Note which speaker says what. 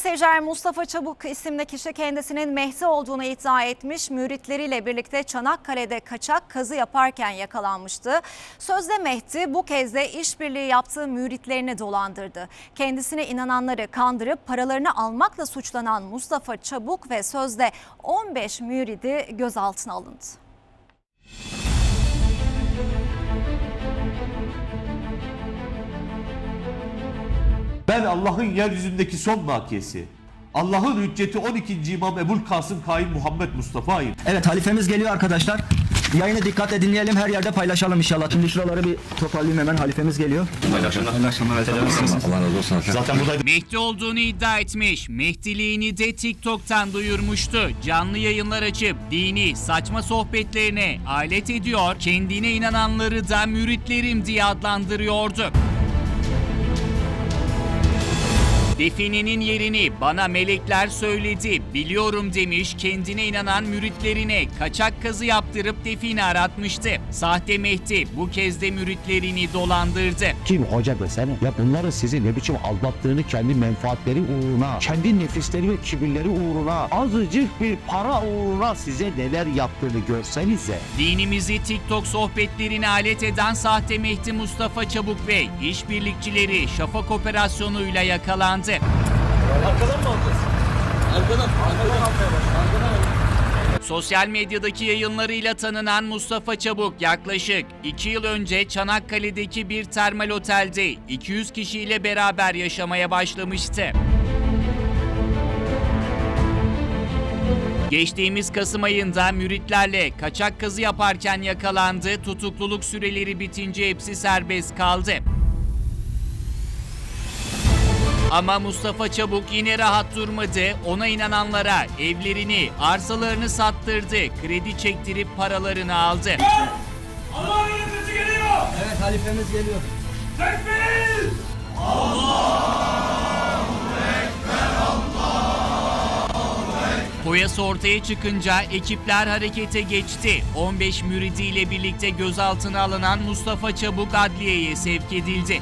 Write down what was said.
Speaker 1: seyirciler Mustafa Çabuk isimli kişi kendisinin Mehdi olduğunu iddia etmiş. Müritleriyle birlikte Çanakkale'de kaçak kazı yaparken yakalanmıştı. Sözde Mehdi bu kez de işbirliği yaptığı müritlerini dolandırdı. Kendisine inananları kandırıp paralarını almakla suçlanan Mustafa Çabuk ve sözde 15 müridi gözaltına alındı.
Speaker 2: Ben Allah'ın yeryüzündeki son nakiyesi. Allah'ın hücceti 12. İmam Ebul Kasım Kaim Muhammed Mustafa'yım.
Speaker 3: Evet halifemiz geliyor arkadaşlar. Yayını dikkatle dinleyelim her yerde paylaşalım inşallah. Şimdi şuraları bir toparlayayım hemen halifemiz geliyor. Paylaşımlar. Paylaşımlar.
Speaker 4: Allah razı olsun.
Speaker 2: Zaten buradaydı.
Speaker 5: Mehdi olduğunu iddia etmiş. Mehdiliğini de TikTok'tan duyurmuştu. Canlı yayınlar açıp dini saçma sohbetlerine alet ediyor. Kendine inananları da müritlerim diye adlandırıyordu. Definenin yerini bana melekler söyledi, biliyorum demiş kendine inanan müritlerine kaçak kazı yaptırıp define aratmıştı. Sahte Mehdi bu kez de müritlerini dolandırdı.
Speaker 4: Kim hoca desene. Ya bunların sizi ne biçim aldattığını kendi menfaatleri uğruna, kendi nefisleri ve kibirleri uğruna, azıcık bir para uğruna size neler yaptığını görsenize.
Speaker 5: Dinimizi TikTok sohbetlerine alet eden sahte Mehdi Mustafa Çabuk ve işbirlikçileri Şafak operasyonuyla yakalandı. Sosyal medyadaki yayınlarıyla tanınan Mustafa Çabuk yaklaşık 2 yıl önce Çanakkale'deki bir termal otelde 200 kişiyle beraber yaşamaya başlamıştı. Geçtiğimiz Kasım ayında müritlerle kaçak kazı yaparken yakalandı. Tutukluluk süreleri bitince hepsi serbest kaldı. Ama Mustafa Çabuk yine rahat durmadı. Ona inananlara evlerini, arsalarını sattırdı. Kredi çektirip paralarını aldı.
Speaker 6: Allah'ın yıldızı geliyor.
Speaker 3: Evet halifemiz geliyor.
Speaker 6: Tekbir.
Speaker 5: Koyası ortaya çıkınca ekipler harekete geçti. 15 müridiyle birlikte gözaltına alınan Mustafa Çabuk adliyeye sevk edildi.